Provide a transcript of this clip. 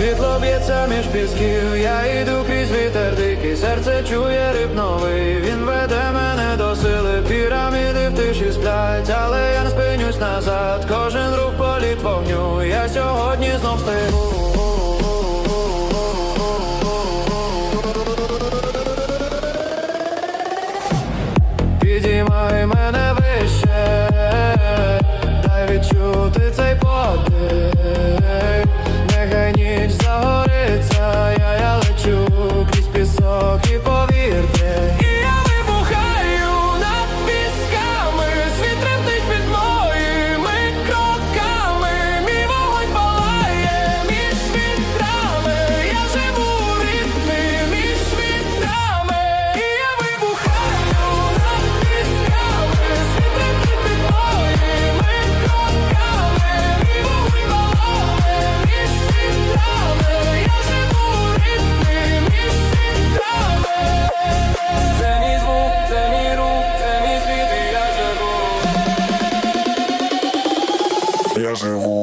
Світло б'ється між пісків, я йду крізь вітер дикий, серце чує риб новий, він веде мене до сили, піраміди в тиші сплять, але я не спинюсь назад, кожен рух політ вогню, я сьогодні знов стигу. Підіймай мене. Oh.